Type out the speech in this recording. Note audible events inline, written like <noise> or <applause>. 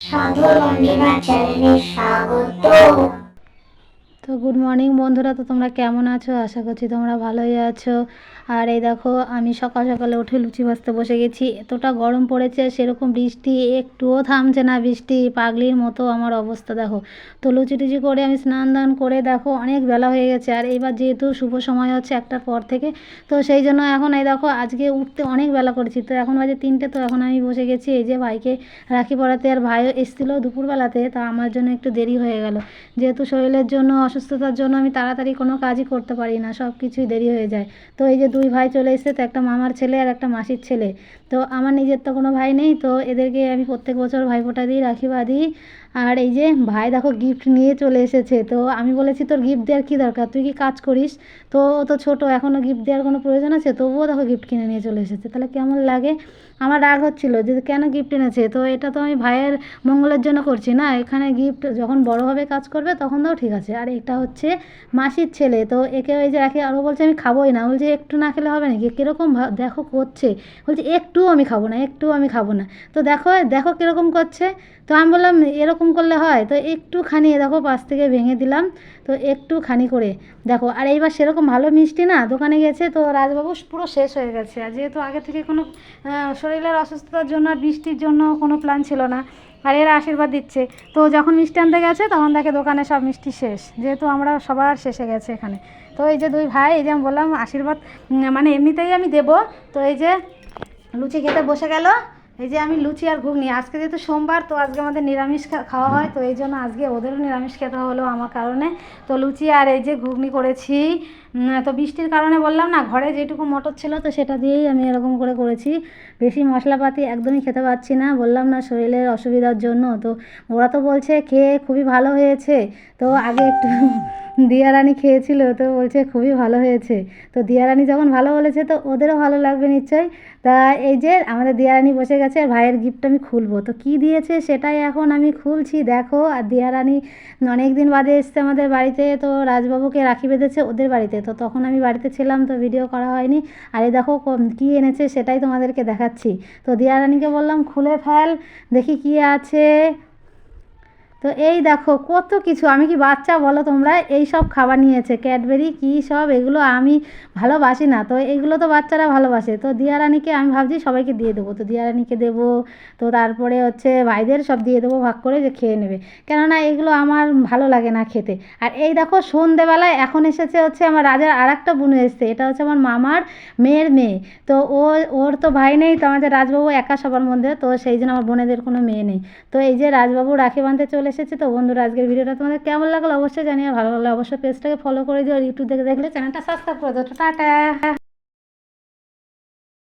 সাগর অন্ডিমা চ্যানেলে স্বাগত। তো গুড মর্নিং বন্ধুরা, তো তোমরা কেমন আছো? আশা করছি তোমরা ভালোই আছো। আর এই দেখো, আমি সকাল সকালে উঠে লুচি ভাজতে বসে গেছি। এতটা গরম পড়েছে, সেরকম বৃষ্টি, একটুও থামছে না বৃষ্টি, পাগলির মতো আমার অবস্থা, দেখো। তো লুচি টুচি করে আমি স্নান দান করে, দেখো, অনেক বেলা হয়ে গেছে। আর এইবার যেহেতু শুভ সময় হচ্ছে একটার পর থেকে, তো সেই জন্য এখন এই দেখো, আজকে উঠতে অনেক বেলা করেছি। তো এখন বাজে তিনটে, তো এখন আমি বসে গেছি। এই যে ভাইকে রাখি পড়াতে, আর ভাইও এসেছিল দুপুরবেলাতে, তা আমার জন্য একটু দেরি হয়ে গেল। যেহেতু শরীরের জন্য অসুস্থতার জন্য আমি তাড়াতাড়ি কোনো কাজই করতে পারি না সব কিছুই দেরি হয়ে যায়। তো এই যে দুই ভাই চলে এসেছে, তো একটা মামার ছেলে আর একটা মাসির ছেলে। তো আমার নিজের তো কোনো ভাই নেই, তো এদেরকে আমি প্রত্যেক বছর ভাইফোঁটা দিই, রাখি বাঁধি। আর এই যে ভাই দেখো গিফট নিয়ে চলে এসেছে, তো আমি বলেছি তোর গিফট দেওয়ার কী দরকার? তুই কি কাজ করিস? তো ও তো ছোটো, এখনও গিফট দেওয়ার কোনো প্রয়োজন আছে? তবুও দেখো গিফট কিনে নিয়ে চলে এসেছে। তাহলে কেমন লাগে? আমার রাগ হচ্ছিল যে কেন গিফট এনেছে? তো এটা তো আমি ভাইয়ের মঙ্গলের জন্য করছি না। এখানে গিফট যখন বড়োভাবে কাজ করবে, তখন তাও ঠিক আছে। আর এটা হচ্ছে মাসির ছেলে, তো একে ওই যে রাখি আরও বলছে, আমি খাবোই না। বলছে, একটু না খেলে হবে নাকি? কীরকম দেখো করছে। বলছে একটুও আমি খাব না, একটুও আমি খাব না। তো দেখো দেখো কীরকম করছে। তো আমি বললাম, এরকম করলে হয়। তো একটুখানি দেখো পাশ থেকে ভেঙে দিলাম। তো একটুখানি করে দেখো, আর এইবার সেরকম ভালো মিষ্টি না, দোকানে গেছে। তো রাজবাবু পুরো শেষ হয়ে গেছে। আর যেহেতু আগে থেকে কোনো শরীরের অসুস্থতার জন্য আর বৃষ্টির জন্য কোনো প্ল্যান ছিল না, আর এরা আশীর্বাদ দিচ্ছে। তো যখন মিষ্টি আনতে গেছে, তখন দেখে দোকানে সব মিষ্টি শেষ। যেহেতু আমরা সবার শেষে গেছে এখানে। তো এই যে দুই ভাই, এই যে আমি বললাম, আশীর্বাদ মানে এমনিতেই আমি দেবো। তো এই যে লুচি খেতে বসে গেল। এই যে আমি লুচি আর ঘুগনি। আজকে যেহেতু সোমবার, তো আজকে আমাদের নিরামিষ খাওয়া হয়, তো এই জন্য আজকে ওদেরও নিরামিষ খেতে হলো আমার কারণে। তো লুচি আর এই যে ঘুগনি করেছি তো বৃষ্টির কারণে বললাম না, ঘরে যেটুকু মটর ছিল, তো সেটা দিয়েই আমি এরকম করে করেছি। বেশি মশলাপাতি একদমই খেতে পারছি না, বললাম না শরীরের অসুবিধার জন্য। তো ওরা তো বলছে, খেয়ে খুবই ভালো হয়েছে। তো আগে একটু <laughs> দিয়া রানী খেয়েছিল, তো বলছে, খুবই ভালো হয়েছে। তো দিয়া রানী যখন ভালো বলেছে, তো ওদেরও ভালো লাগবে নিশ্চয়ই। তা এই যে আমাদের দিয়ারানি বসে গেছে ভাইয়ের গিফট আমি খুলবো। তো কি দিয়েছে সেটাই এখন আমি খুলছি, দেখো। আর দিয়ারানি অনেক দিন বাদে এসছে আমাদের বাড়িতে, তো রাজবাবুকে রাখি বেঁধেছে ওদের বাড়িতে। তো তখন আমি বাড়িতে ছিলাম, তো ভিডিও করা হয়নি। আর এই দেখো কী এনেছে সেটাই তোমাদেরকে দেখাচ্ছি। তো দিয়ারানিকে বললাম, খুলে ফেল, দেখি কি আছে। তো এই দেখো কত কিছু। আমি কি বাচ্চা বলো তোমরা? এই সব খাবার নিয়েছে, ক্যাডবেরি, কী সব, এগুলো আমি ভালোবাসি না। তো এইগুলো তো বাচ্চারা ভালোবাসে। তো দিয়ারানিকে আমি ভাবছি সবাইকে দিয়ে দেবো। তো দিয়ারানিকে দেবো, তো তারপরে হচ্ছে ভাইদের সব দিয়ে দেবো, ভাগ করে যে খেয়ে নেবে। কেননা এগুলো আমার ভালো লাগে না খেতে। আর এই দেখো সন্ধেবেলায় এখন এসেছে হচ্ছে আমার রাজার আর একটা বোন এসছে। এটা হচ্ছে আমার মামার মেয়ের মেয়ে। তো ও, ওর তো ভাই নেই, তো আমাদের রাজবাবু একা সবার মধ্যে, তো সেই জন্য আমার বোনেদের কোনো মেয়ে নেই। তো এই যে রাজবাবু রাখি বাঁধতে চলে এসেছে তো বন্ধুরা, আজকের ভিডিওটা তোমাদের কেমন লাগল অবশ্যই জানিয়ে ভালো লাগল অবশ্যই পেজটাকে ফলো করে দিও, আর ইউটিউব দেখে দেখলে চ্যানেলটা সাবস্ক্রাইব করে দিও। টাটা।